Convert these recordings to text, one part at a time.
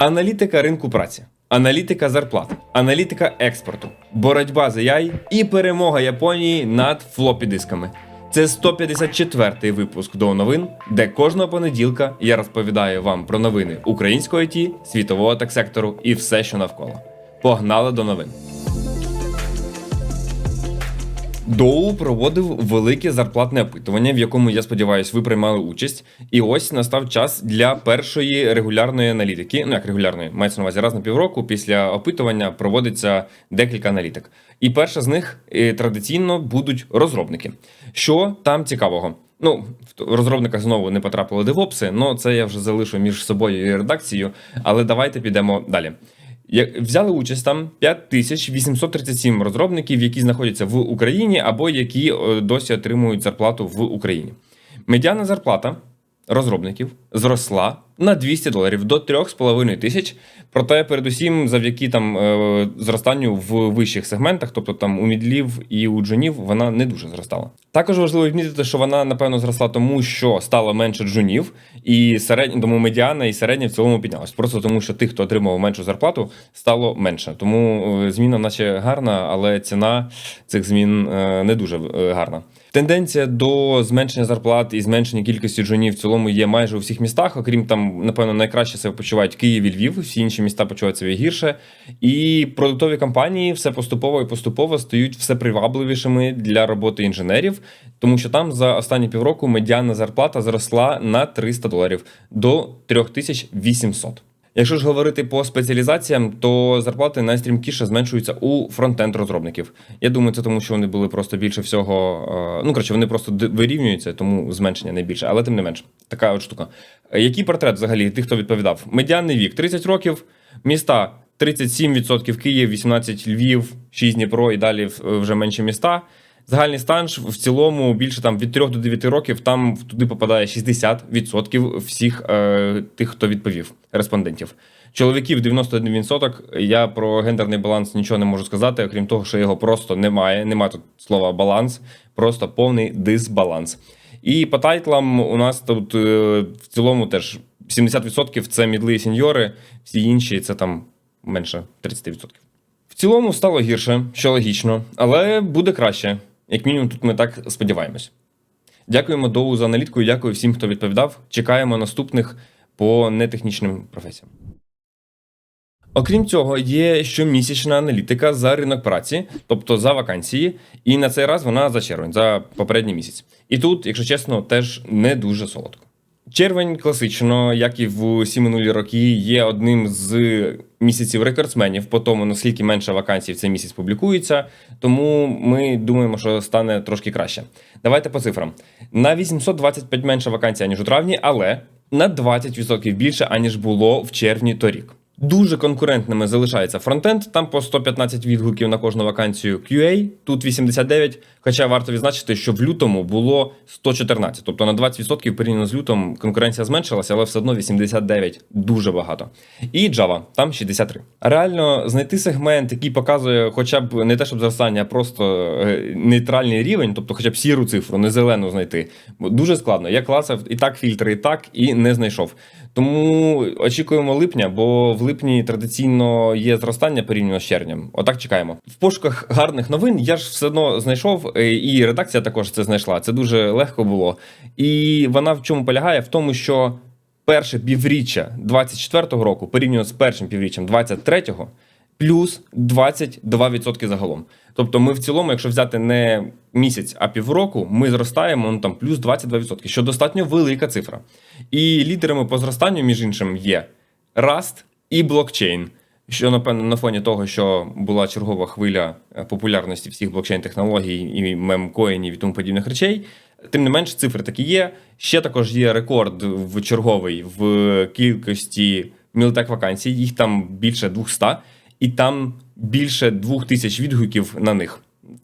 Аналітика ринку праці, аналітика зарплат, аналітика експорту, боротьба за яй і перемога Японії над флопі дисками. Це 154-й випуск до новин, де кожного понеділка я розповідаю вам про новини української ІТ, світового так сектору і все, що навколо. Погнали до новин. Доу проводив велике зарплатне опитування, в якому я сподіваюся, ви приймали участь. І ось настав час для першої регулярної аналітики. Ну як регулярної, мається на увазі раз на півроку. Після опитування проводиться декілька аналітик. І перша з них е, традиційно будуть розробники. Що там цікавого? Ну, в розробниках знову не потрапили девопси, але це я вже залишу між собою і редакцією. Але давайте підемо далі. Взяли участь там 5837 розробників, які знаходяться в Україні або які е, досі отримують зарплату в Україні. Медіана зарплата розробників зросла на 200 доларів до 3,5 тисяч. Проте, передусім, завдяки там е, зростанню в вищих сегментах, тобто там у мідлів і у джунів, вона не дуже зростала. Також важливо відмітити, що вона напевно зросла тому, що стало менше джунів, і середня тому медіана і середня в цілому піднялась. Просто тому, що тих, хто отримав меншу зарплату, стало менше. Тому е, зміна, наче гарна, але ціна цих змін е, не дуже гарна. Тенденція до зменшення зарплат і зменшення кількості джунів в цілому є майже у всіх містах, окрім там, напевно, найкраще себе почувають Київ і Львів, всі інші міста почувають себе гірше. І продуктові компанії все поступово і поступово стають все привабливішими для роботи інженерів, тому що там за останні півроку медіанна зарплата зросла на 300 доларів до 3800. Якщо ж говорити по спеціалізаціям, то зарплати найстрімкіше зменшуються у фронтенд розробників. Я думаю, це тому, що вони були просто більше всього. е, Ну коротше, вони просто вирівнюються, тому зменшення найбільше, але тим не менш, така от штука. Який портрет взагалі тих, хто відповідав? Медіанний вік 30 років, міста 37% Київ, 18 Львів, 6 Дніпро і далі вже менші міста. Загальний стан в цілому більше там від 3 до 9 років там туди попадає 60% всіх е, тих, хто відповів, респондентів. Чоловіків 91%. Я про гендерний баланс нічого не можу сказати, окрім того, що його просто немає. Немає тут слова баланс, просто повний дисбаланс. І по тайтлам у нас тут е, в цілому теж 70% це мідли і сеньори, всі інші це там менше 30%. В цілому стало гірше, що логічно, але буде краще. Як мінімум, тут ми так сподіваємось. Дякуємо Доу за аналітку і дякую всім, хто відповідав. Чекаємо наступних по нетехнічним професіям. Окрім цього, є щомісячна аналітика за ринок праці, тобто за вакансії, і на цей раз вона за червень, за попередній місяць. І тут, якщо чесно, теж не дуже солодко. Червень класично, як і в усі минулі роки, є одним з місяців рекордсменів по тому, наскільки менше вакансій в цей місяць публікується. Тому ми думаємо, що стане трошки краще. Давайте по цифрам. На 825 менше вакансій, ніж у травні, але на 20% більше, аніж було в червні торік. Дуже конкурентними залишається фронтенд, там по 115 відгуків на кожну вакансію QA, тут 89, хоча варто відзначити, що в лютому було 114, тобто на 20% порівняно з лютом конкуренція зменшилася, але все одно 89 дуже багато. І Java, там 63. Реально знайти сегмент, який показує хоча б не те, щоб зростання, а просто е, нейтральний рівень, тобто хоча б сіру цифру, не зелену знайти. Дуже складно. Я клацав і так фільтри, і так, і не знайшов. Тому очікуємо липня, бо в липні традиційно є зростання порівняно з червнем. Отак чекаємо. В пошуках гарних новин я ж все одно знайшов, е, і редакція також це знайшла. Це дуже легко було. І вона в чому полягає? В тому, що перше півріччя 24-го року порівняно з першим півріччям 23-го, плюс 22% загалом. Тобто, ми в цілому, якщо взяти не місяць, а півроку, ми зростаємо ну, там плюс 22%, що достатньо велика цифра. І лідерами по зростанню, між іншим, є Rust і блокчейн. Що напевно на фоні того, що була чергова хвиля е, популярності всіх блокчейн-технологій і мемкоїнів і тому подібних речей. Тим не менш, цифри такі є. Ще також є рекорд в черговий в кількості мілтек вакансій. Їх там більше 200, і там більше 2000 відгуків на них.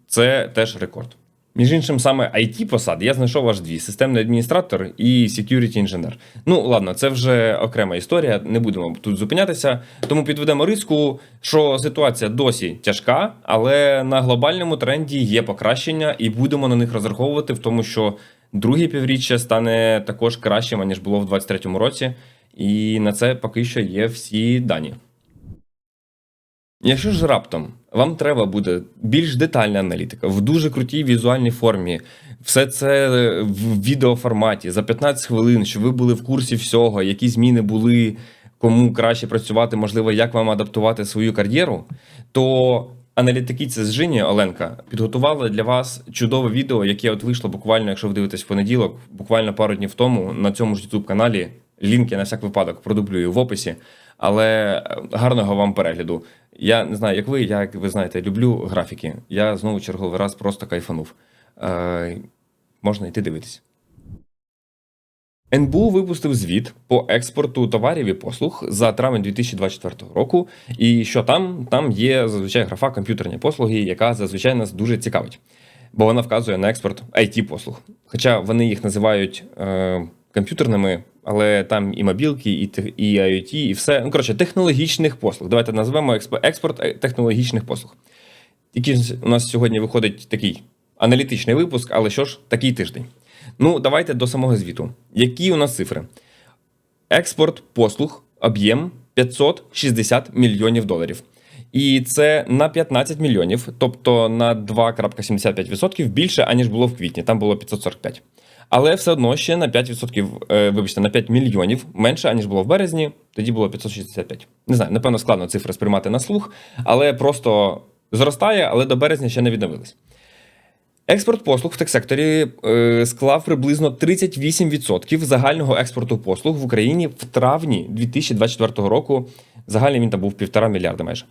Це теж рекорд. Між іншим, саме it посад я знайшов аж дві: системний адміністратор і security інженер. Ну ладно, це вже окрема історія. Не будемо тут зупинятися. Тому підведемо риску, що ситуація досі тяжка, але на глобальному тренді є покращення, і будемо на них розраховувати в тому, що друге півріччя стане також кращим, ніж було в 2023 році. І на це поки що є всі дані. Якщо ж раптом вам треба буде більш детальна аналітика в дуже крутій візуальній формі, все це в відеоформаті за 15 хвилин, щоб ви були в курсі всього, які зміни були, кому краще працювати, можливо, як вам адаптувати свою кар'єру, то аналітикиця з Жині Оленка підготувала для вас чудове відео, яке от вийшло буквально, якщо ви дивитесь в понеділок, буквально пару днів тому на цьому ж youtube каналі. Лінки на всяк випадок продублюю в описі, але гарного вам перегляду. Я не знаю, як ви, я, як ви знаєте, люблю графіки. Я знову черговий раз просто кайфанув. Е, можна йти дивитись. НБУ випустив звіт по експорту товарів і послуг за травень 2024 року. І що там? Там є зазвичай графа комп'ютерні послуги, яка зазвичай нас дуже цікавить, бо вона вказує на експорт it послуг. Хоча вони їх називають е, комп'ютерними, але там і мобілки, і, і IoT, і все. Ну, коротше, технологічних послуг. Давайте назвемо експ- експорт е, технологічних послуг. Який у нас сьогодні виходить такий аналітичний випуск, але що ж, такий тиждень. Ну, давайте до самого звіту. Які у нас цифри? Експорт послуг, об'єм 560 мільйонів доларів. І це на 15 мільйонів, тобто на 2,75% більше, аніж було в квітні. Там було 545. Але все одно ще на 5%, е, вибачте, на 5 мільйонів менше, аніж було в березні, тоді було 565. Не знаю, напевно, складно цифри сприймати на слух, але просто зростає, але до березня ще не відновились. Експорт послуг в техсекторі е, склав приблизно 38% загального експорту послуг в Україні в травні 2024 року. Загальний він там був півтора мільярда майже.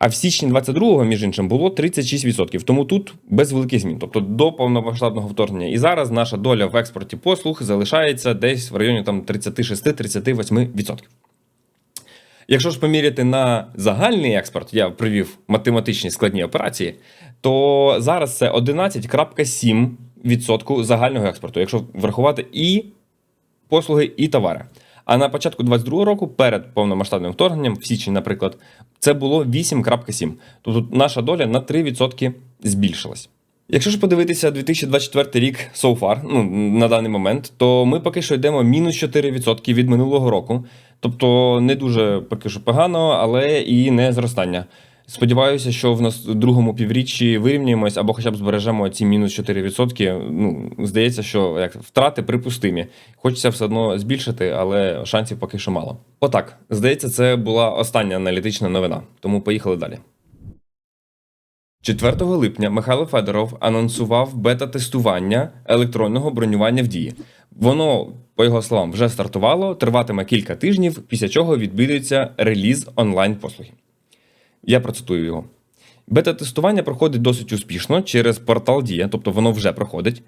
А в січні 22-го, між іншим, було 36%. Тому тут без великих змін, тобто до повномасштабного вторгнення. І зараз наша доля в експорті послуг залишається десь в районі там 36-38%. Якщо ж поміряти на загальний експорт, я привів математичні складні операції, то зараз це 11,7% загального експорту, якщо врахувати і послуги, і товари. А на початку 2022 року, перед повномасштабним вторгненням, в січні, наприклад, це було 8,7. Тобто наша доля на 3% збільшилась. Якщо ж подивитися 2024 рік so far, ну на даний момент, то ми поки що йдемо мінус 4% від минулого року. Тобто не дуже поки що погано, але і не зростання. Сподіваюся, що в нас в другому півріччі вирівнюємось або хоча б збережемо ці мінус 4%. Ну, здається, що як втрати припустимі. Хочеться все одно збільшити, але шансів поки що мало. Отак, здається, це була остання аналітична новина. Тому поїхали далі. 4 липня Михайло Федоров анонсував бета-тестування електронного бронювання в дії. Воно, по його словам, вже стартувало, триватиме кілька тижнів, після чого відбудеться реліз онлайн-послуги. Я процитую його. Бета-тестування проходить досить успішно через портал Дія, тобто воно вже проходить.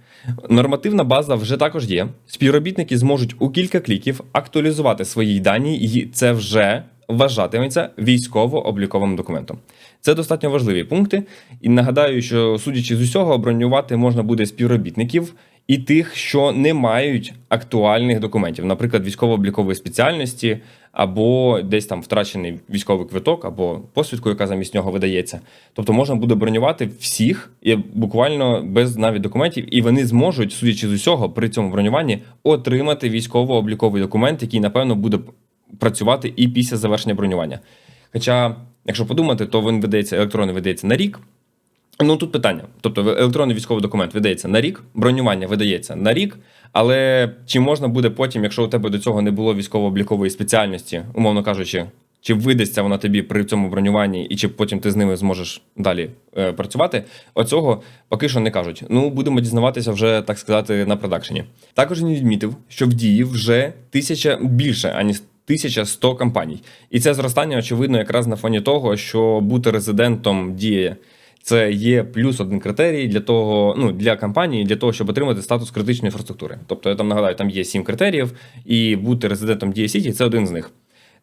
Нормативна база вже також є. Співробітники зможуть у кілька кліків актуалізувати свої дані, і це вже вважатиметься військово-обліковим документом. Це достатньо важливі пункти. І нагадаю, що судячи з усього, бронювати можна буде співробітників і тих, що не мають актуальних документів, наприклад, військово-облікової спеціальності, або десь там втрачений військовий квиток, або посвідку, яка замість нього видається. Тобто можна буде бронювати всіх буквально без навіть документів, і вони зможуть, судячи з усього, при цьому бронюванні отримати військово-обліковий документ, який напевно буде працювати і після завершення бронювання. Хоча, якщо подумати, то він видається електронний видається на рік. Ну тут питання. Тобто електронний військовий документ видається на рік, бронювання видається на рік. Але чи можна буде потім, якщо у тебе до цього не було військово-облікової спеціальності, умовно кажучи, чи видасться вона тобі при цьому бронюванні, і чи потім ти з ними зможеш далі е, працювати? Оцього поки що не кажуть. Ну будемо дізнаватися вже так сказати на продакшені. Також він відмітив, що в дії вже тисяча більше аніж 1100 компаній, і це зростання очевидно якраз на фоні того, що бути резидентом діє. Це є плюс один критерій для того, ну для компанії, для того, щоб отримати статус критичної інфраструктури. Тобто, я там нагадаю, там є сім критеріїв, і бути резидентом Дія Сіті це один з них.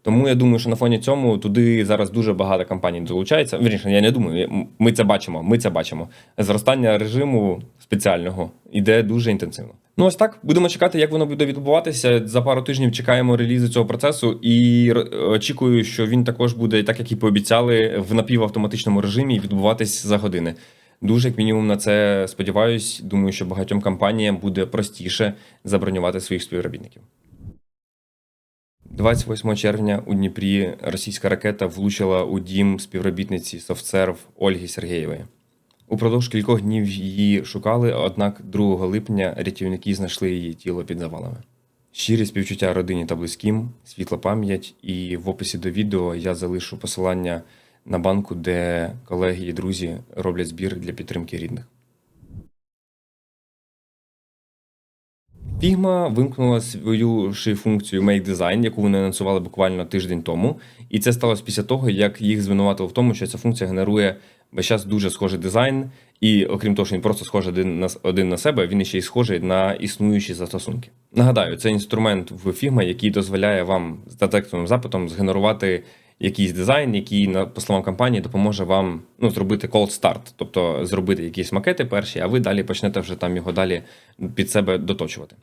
Тому я думаю, що на фоні цьому туди зараз дуже багато компаній долучається. Вірніше, я не думаю, ми це бачимо. Ми це бачимо. Зростання режиму спеціального іде дуже інтенсивно. Ну ось так будемо чекати, як воно буде відбуватися. За пару тижнів чекаємо релізу цього процесу, і очікую, що він також буде, так як і пообіцяли, в напівавтоматичному режимі відбуватись за години. Дуже як мінімум на це сподіваюсь. Думаю, що багатьом компаніям буде простіше забронювати своїх співробітників. 28 червня у Дніпрі російська ракета влучила у дім співробітниці SoftServe Ольги Сергєєвої. Упродовж кількох днів її шукали, однак 2 липня рятівники знайшли її тіло під завалами. Щирі співчуття родині та близьким, світла пам'ять, і в описі до відео я залишу посилання на банку, де колеги і друзі роблять збір для підтримки рідних. Figma вимкнула свою функцію Make Design, яку вони анонсували буквально тиждень тому. І це сталося після того, як їх звинуватили в тому, що ця функція генерує весь час дуже схожий дизайн. І окрім того, що він просто схожий один на один на себе, він ще й схожий на існуючі застосунки. Нагадаю, це інструмент в Figma, який дозволяє вам з детектовим запитом згенерувати якийсь дизайн, який на по словам компанії допоможе вам ну зробити cold start, тобто зробити якісь макети перші, а ви далі почнете вже там його далі під себе доточувати.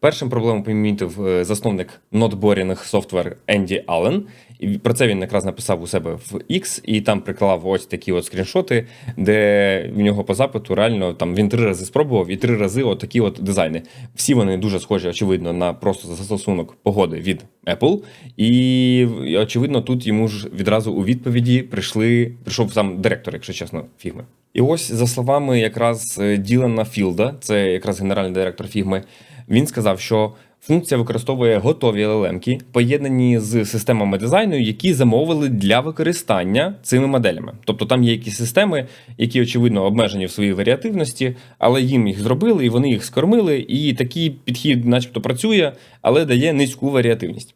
Першим проблему помітив е, засновник Not Boring Software Енді Аллен. І про це він якраз написав у себе в X, і там приклав ось такі от скріншоти, де в нього по запиту реально там він три рази спробував і три рази от такі от дизайни. Всі вони дуже схожі, очевидно, на просто застосунок погоди від Apple. І очевидно, тут йому ж відразу у відповіді прийшли, прийшов сам директор, якщо чесно, фігми. І ось за словами якраз е, Ділана Філда, це якраз генеральний директор фігми. Він сказав, що функція використовує готові LLM-ки, поєднані з системами дизайну, які замовили для використання цими моделями. Тобто там є якісь системи, які очевидно обмежені в своїй варіативності, але їм їх зробили і вони їх скормили. І такий підхід, начебто, працює, але дає низьку варіативність.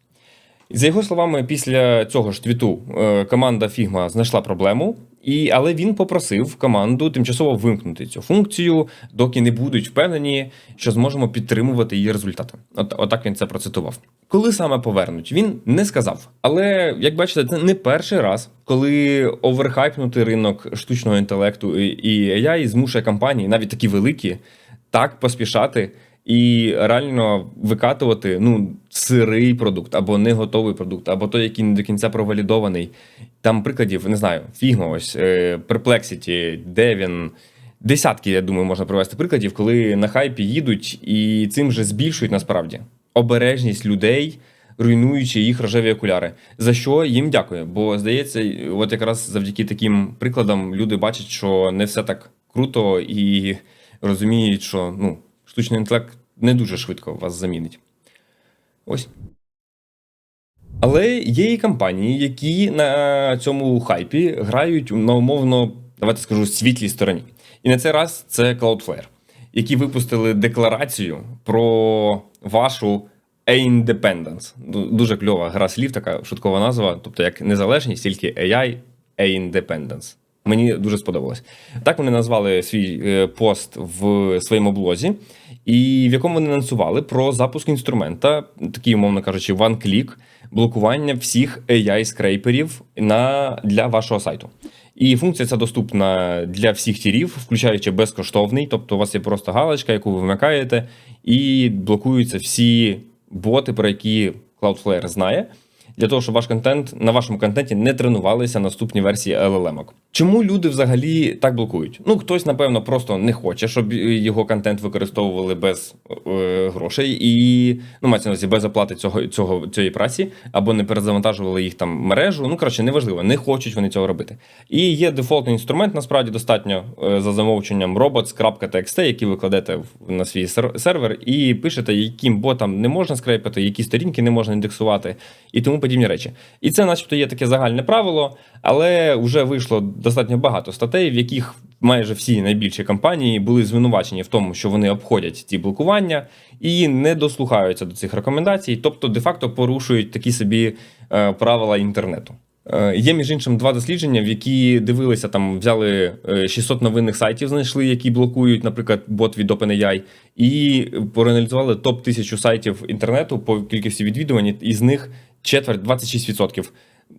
За його словами, після цього ж твіту е, команда Figma знайшла проблему, і, але він попросив команду тимчасово вимкнути цю функцію, доки не будуть впевнені, що зможемо підтримувати її результати. От отак він це процитував. Коли саме повернуть, він не сказав. Але як бачите, це не перший раз, коли оверхайпнутий ринок штучного інтелекту і AI змушує компанії, навіть такі великі, так поспішати і реально викатувати ну, сирий продукт або не готовий продукт, або той, який не до кінця провалідований. Там прикладів не знаю, Figma, ось е, Perplexity, Devin, Десятки, я думаю, можна привести прикладів, коли на хайпі їдуть і цим же збільшують насправді обережність людей, руйнуючи їх рожеві окуляри. За що їм дякую? Бо здається, от якраз завдяки таким прикладам люди бачать, що не все так круто і розуміють, що ну штучний інтелект не дуже швидко вас замінить. Ось. Але є і компанії, які на цьому хайпі грають на умовно, давайте скажу, світлій стороні. І на цей раз це Cloudflare, які випустили декларацію про вашу A-Independence. Дуже кльова гра слів, така шуткова назва, тобто як незалежність, тільки AI A-Independence. Мені дуже сподобалось. Так вони назвали свій е, пост в своєму блозі, і в якому вони анонсували про запуск інструмента, такий, умовно кажучи, one-click, блокування всіх AI-скрейперів на, для вашого сайту. І функція ця доступна для всіх тірів, включаючи безкоштовний, тобто у вас є просто галочка, яку ви вмикаєте, і блокуються всі боти, про які Cloudflare знає для того, щоб ваш контент на вашому контенті не тренувалися наступні версії LLM. Чому люди взагалі так блокують? Ну хтось, напевно, просто не хоче, щоб його контент використовували без е, грошей і ну мається на увазі без оплати цього цього цієї праці, або не перезавантажували їх там мережу. Ну коротше, неважливо, не хочуть вони цього робити. І є дефолтний інструмент, насправді достатньо е, за замовченням robots.txt, який ви кладете на свій сервер, і пишете, яким ботам не можна скрепити, які сторінки не можна індексувати і тому подібні речі. І це, начебто, є таке загальне правило, але вже вийшло достатньо багато статей, в яких майже всі найбільші компанії були звинувачені в тому, що вони обходять ці блокування і не дослухаються до цих рекомендацій, тобто де-факто порушують такі собі е, правила інтернету. Е, є між іншим два дослідження, в які дивилися там, взяли 600 е, новинних сайтів, знайшли, які блокують, наприклад, бот від OpenAI, і проаналізували топ 1000 сайтів інтернету по кількості відвідувань, із них четверть 26%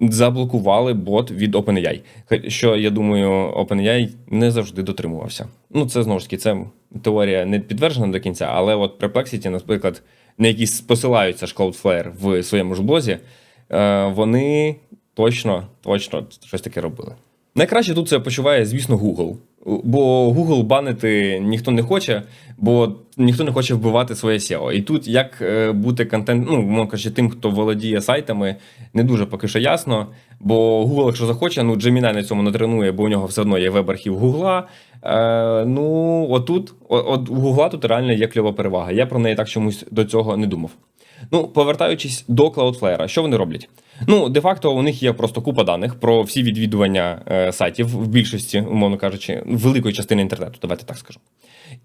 заблокували бот від OpenAI. Що я думаю, OpenAI не завжди дотримувався. Ну, це знову ж таки, це теорія не підтверджена до кінця, але от Perplexity, наприклад, на які посилаються ж Cloudflare в своєму ж блозі, е, вони точно, точно щось таке робили. Найкраще тут це почуває, звісно, Google. Бо Google банити ніхто не хоче, бо ніхто не хоче вбивати своє SEO. І тут як е, бути контент, ну, мовно кажучи, тим, хто володіє сайтами, не дуже поки що ясно. Бо Google, якщо захоче, ну Gemini на цьому не тренує, бо у нього все одно є веб-архів Google. Е, ну, отут, от у Google тут реально є кльова перевага. Я про неї так чомусь до цього не думав. Ну, повертаючись до Cloudflare, що вони роблять? Ну, де-факто, у них є просто купа даних про всі відвідування е, сайтів в більшості, умовно кажучи, великої частини інтернету, давайте так скажу.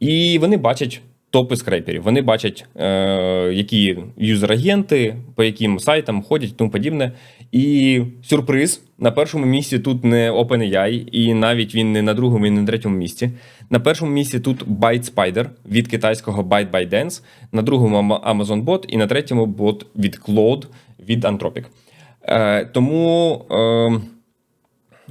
І вони бачать топи скрейперів, вони бачать, е, які юзер-агенти, по яким сайтам ходять і тому подібне. І сюрприз на першому місці тут не OpenAI, і навіть він не на другому і не на третьому місці. На першому місці тут Byte Spider від китайського Byte ByteDance, на другому Amazon Bot і на третьому бот від Claude від Anthropic. Е, Тому. Е,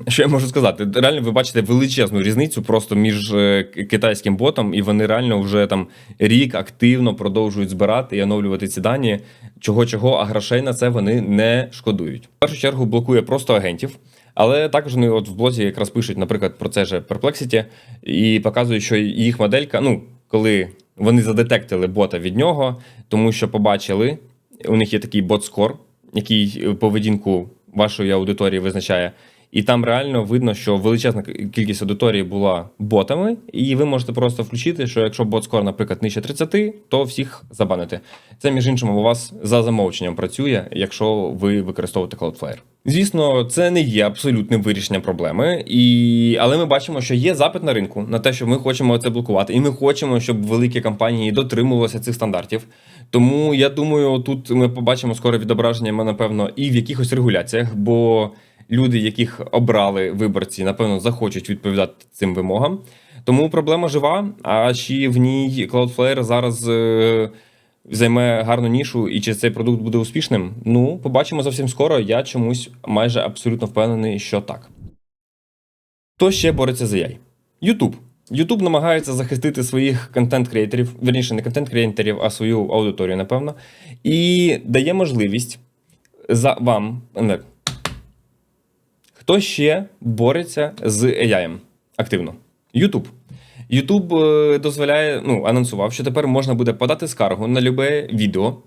що я можу сказати? Реально, ви бачите величезну різницю просто між е, китайським ботом, і вони реально вже там рік активно продовжують збирати і оновлювати ці дані. Чого чого, а грошей на це вони не шкодують. В першу чергу блокує просто агентів. Але також вони от в блозі якраз пишуть, наприклад, про це же Perplexity, і показують, що їх моделька, ну, коли вони задетектили бота від нього, тому що побачили, у них є такий бот-скор, який поведінку вашої аудиторії визначає. І там реально видно, що величезна кількість аудиторії була ботами, і ви можете просто включити, що якщо бот-скор, наприклад, нижче 30, то всіх забанити. Це, між іншим, у вас за замовченням працює, якщо ви використовуєте Cloudflare. Звісно, це не є абсолютним вирішенням проблеми, і... але ми бачимо, що є запит на ринку на те, що ми хочемо це блокувати, і ми хочемо, щоб великі компанії дотримувалися цих стандартів. Тому я думаю, тут ми побачимо скоро відображення, напевно, і в якихось регуляціях, бо люди, яких обрали виборці, напевно, захочуть відповідати цим вимогам. Тому проблема жива. А ще в ній Cloudflare зараз е, займе гарну нішу, і чи цей продукт буде успішним? Ну, побачимо зовсім скоро. Я чомусь майже абсолютно впевнений, що так. Хто ще бореться за AI? YouTube. YouTube намагається захистити своїх контент-креаторів, верніше, не контент-креаторів, а свою аудиторію, напевно, і дає можливість за вам. Хто ще бореться з AI активно? YouTube. YouTube е, дозволяє, ну, анонсував, що тепер можна буде подати скаргу на любе відео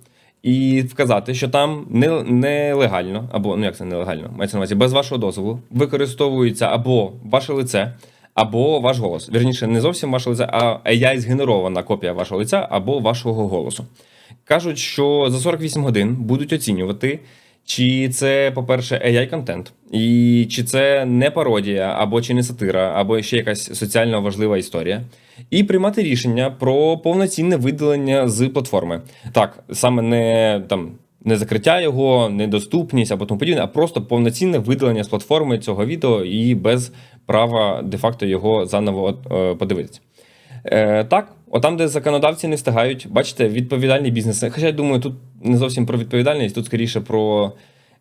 і вказати, що там нелегально, або ну як це нелегально, мається на увазі, без вашого дозволу використовується або ваше лице, або ваш голос. Вірніше, не зовсім ваше лице, а AI згенерована копія вашого лиця або вашого голосу. Кажуть, що за 48 годин будуть оцінювати. Чи це, по-перше, ai контент і чи це не пародія, або чи не сатира, або ще якась соціально важлива історія, і приймати рішення про повноцінне видалення з платформи. Так, саме не там не закриття його, недоступність або тому подібне, а просто повноцінне видалення з платформи цього відео і без права де-факто його заново е, подивитися. Е, Так, отам, де законодавці не встигають, бачите, відповідальні бізнеси. Хоча я думаю, тут не зовсім про відповідальність, тут скоріше про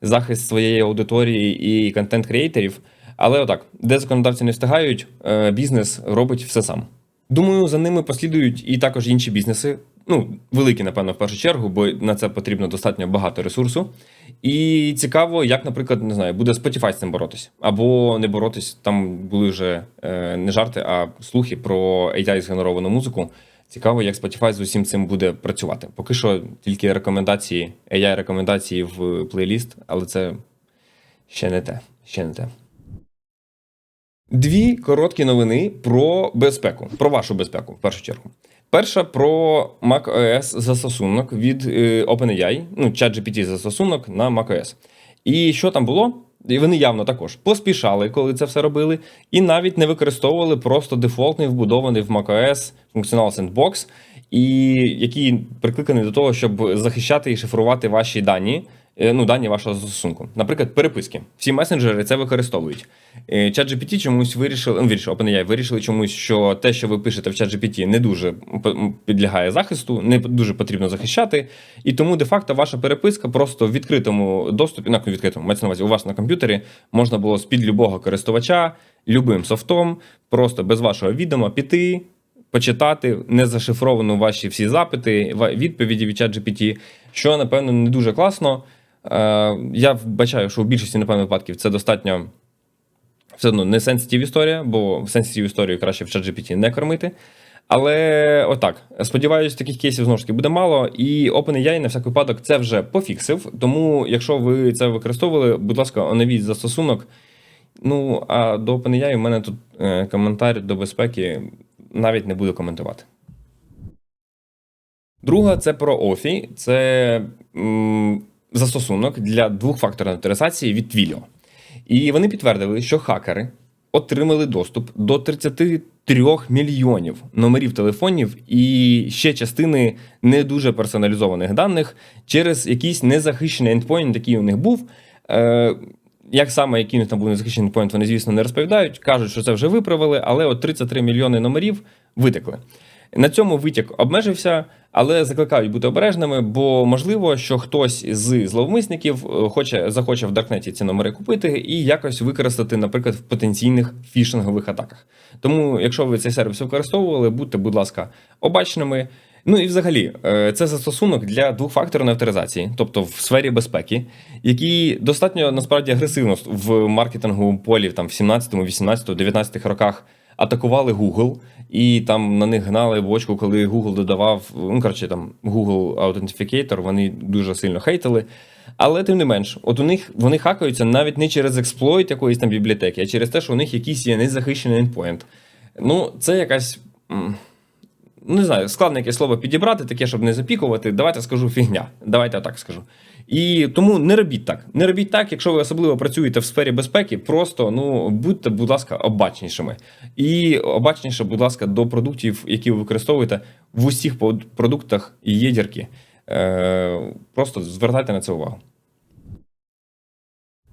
захист своєї аудиторії і контент-креаторів. Але отак, де законодавці не встигають, е, бізнес робить все сам. Думаю, за ними послідують і також інші бізнеси. Ну, великі, напевно, в першу чергу, бо на це потрібно достатньо багато ресурсу. І цікаво, як, наприклад, не знаю, буде Spotify з цим боротись. Або не боротись. Там були вже е, не жарти, а слухи про ai згенеровану музику. Цікаво, як Spotify з усім цим буде працювати. Поки що тільки рекомендації, ai рекомендації в плейліст, але це ще не те. Ще не те. Дві короткі новини про безпеку, про вашу безпеку, в першу чергу. Перша про macOS застосунок від е, OpenAI, ну, ChatGPT застосунок на macOS. І що там було? І вони явно також поспішали, коли це все робили, і навіть не використовували просто дефолтний вбудований в macOS функціонал Sandbox, і який прикликаний до того, щоб захищати і шифрувати ваші дані. Е, ну, дані вашого застосунку. Наприклад, переписки. Всі месенджери це використовують. Е, ChatGPT чомусь вирішили, ну, вирішив, OpenAI вирішили чомусь, що те, що ви пишете в ChatGPT, не дуже підлягає захисту, не дуже потрібно захищати. І тому, де-факто, ваша переписка просто в відкритому доступі, на відкритому, мається на увазі, у вас на комп'ютері можна було з-під любого користувача, любим софтом, просто без вашого відома піти. Почитати не зашифровану ваші всі запити, відповіді від ChatGPT, що напевно не дуже класно. Е, я вбачаю, що у більшості, напевно, випадків це достатньо Все одно не сенситив історія, бо сенситив історію краще в ChatGPT не кормити. Але отак, сподіваюся, таких кейсів знову ж таки буде мало. І OpenAI на всяк випадок це вже пофіксив. Тому, якщо ви це використовували, будь ласка, оновіть застосунок. Ну, а до OpenAI у мене тут е, коментар до безпеки навіть не буду коментувати. Друга це про OFI. Це застосунок для двохфакторної авторизації від Twilio. І вони підтвердили, що хакери отримали доступ до 33 мільйонів номерів телефонів і ще частини не дуже персоналізованих даних через якийсь незахищений ендпойнт, який у них був. Е, як саме, який у них там був незахищений ендпойнт, вони, звісно, не розповідають. Кажуть, що це вже виправили, але от 33 мільйони номерів витекли. На цьому витік обмежився, але закликають бути обережними, бо можливо, що хтось з зловмисників е, хоче захоче в Даркнеті ці номери купити і якось використати, наприклад, в потенційних фішингових атаках. Тому, якщо ви цей сервіс використовували, будьте, будь ласка, обачними. Ну і взагалі, е, це застосунок для двохфакторної авторизації, тобто в сфері безпеки, який достатньо насправді агресивно в маркетинговому полі там в 17, 18, 19 роках атакували Google, і там на них гнали бочку, коли Google додавав. Ну коротше, там Google Authenticator, вони дуже сильно хейтили. Але тим не менш, от у них вони хакаються навіть не через експлойт якоїсь там бібліотеки, а через те, що у них якийсь є незахищений ендпоінт. Ну, це якась. Ну, не знаю, складне яке слово підібрати, таке, щоб не запікувати. Давайте скажу фігня. Давайте так скажу. І тому не робіть так. Не робіть так, якщо ви особливо працюєте в сфері безпеки, просто ну будьте, будь ласка, обачнішими. І обачніше, будь ласка, до продуктів, які ви використовуєте в усіх продуктах є дірки. Е, Просто звертайте на це увагу.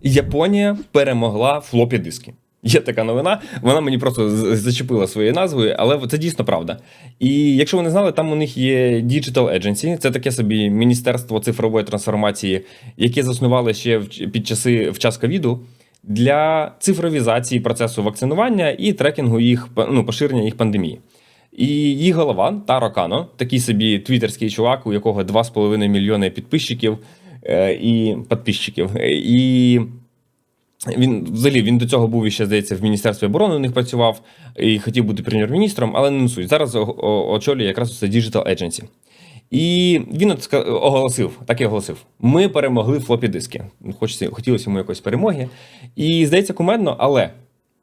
Японія перемогла флопі диски. Є така новина, вона мені просто зачепила своєю назвою, але це дійсно правда. І якщо ви не знали, там у них є Digital Agency, це таке собі міністерство цифрової трансформації, яке заснували ще під часи в час ковіду для цифровізації процесу вакцинування і трекінгу їх ну, поширення їх пандемії. І їх голова Таро Кано, такий собі твіттерський чувак, у якого 2,5 мільйони підписчиків е, і підписчиків. І він взагалі він до цього був іще, здається, в Міністерстві оборони у них працював і хотів бути прем'єр-міністром, але не суть. Зараз очолює якраз це Digital Agency. І він от оголосив, так і оголосив: ми перемогли флопі диски. Хочеться, хотілося йому якоїсь перемоги. І здається, кумедно, але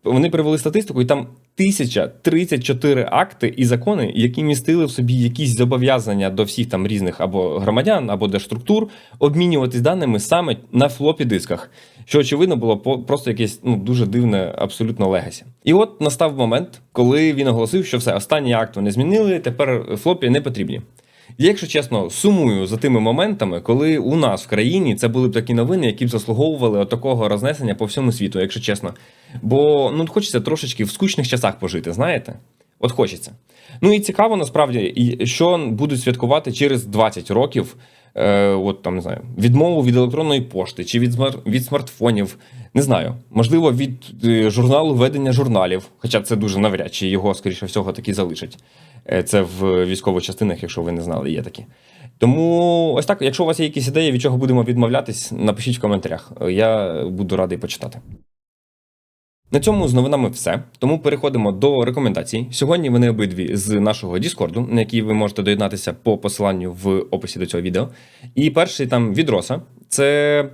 вони привели статистику, і там 1034 акти і закони, які містили в собі якісь зобов'язання до всіх там різних або громадян, або держструктур обмінюватись даними саме на флопі дисках, що очевидно було просто якесь ну дуже дивне, абсолютно легасі. І от настав момент, коли він оголосив, що все останній акт вони змінили. Тепер флопі не потрібні. Я, якщо чесно, сумую за тими моментами, коли у нас в країні це були б такі новини, які б заслуговували такого рознесення по всьому світу, якщо чесно. Бо ну хочеться трошечки в скучних часах пожити, знаєте? От хочеться. Ну і цікаво насправді, що будуть святкувати через 20 років. Е, от там не знаю, відмову від електронної пошти чи від від смартфонів. Не знаю, можливо, від е, журналу ведення журналів, хоча це дуже навряд чи його, скоріше всього, таки залишать. Е, це в військових частинах, якщо ви не знали, є такі. Тому ось так, якщо у вас є якісь ідеї, від чого будемо відмовлятись, напишіть в коментарях. Я буду радий почитати. На цьому з новинами все. Тому переходимо до рекомендацій. Сьогодні вони обидві з нашого Діскорду, на який ви можете доєднатися по посиланню в описі до цього відео. І перший там від Роса. Це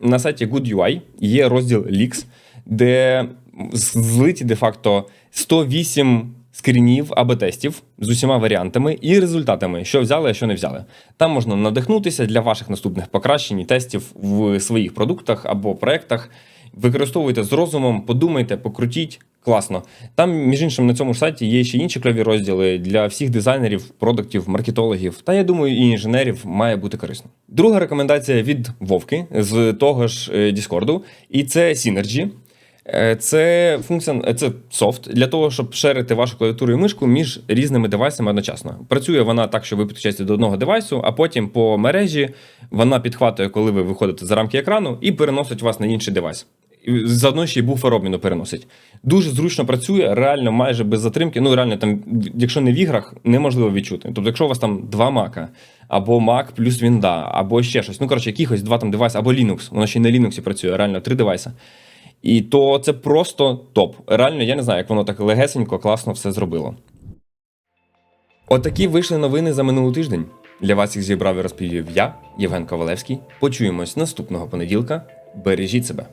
на сайті GoodUI є розділ Leaks, де злиті де-факто 108 скрінів або тестів з усіма варіантами і результатами, що взяли, а що не взяли. Там можна надихнутися для ваших наступних покращень і тестів в своїх продуктах або проектах. Використовуйте з розумом, подумайте, покрутіть. Класно. Там, між іншим, на цьому сайті є ще інші кльові розділи для всіх дизайнерів, продуктів, маркетологів. Та я думаю, і інженерів має бути корисно. Друга рекомендація від Вовки з того ж Діскорду, і це Synergy. Е, це функція, е, це софт для того, щоб шерити вашу клавіатуру і мишку між різними девайсами одночасно. Працює вона так, що ви підключаєте до одного девайсу, а потім по мережі вона підхватує, коли ви виходите за рамки екрану, і переносить вас на інший девайс. Заодно ще й буфер обміну переносить. Дуже зручно працює, реально майже без затримки. Ну, реально, там, якщо не в іграх, неможливо відчути. Тобто, якщо у вас там два мака, або Mac плюс Вінда, або ще щось. Ну, коротше, якихось два там девайси, або Linux, воно ще й на Linux працює, реально три девайси. І то це просто топ. Реально, я не знаю, як воно так легесенько, класно все зробило. Отакі вийшли новини за минулий тиждень. Для вас їх зібрав і розповів я, Євген Ковалевський. Почуємось наступного понеділка. Бережіть себе.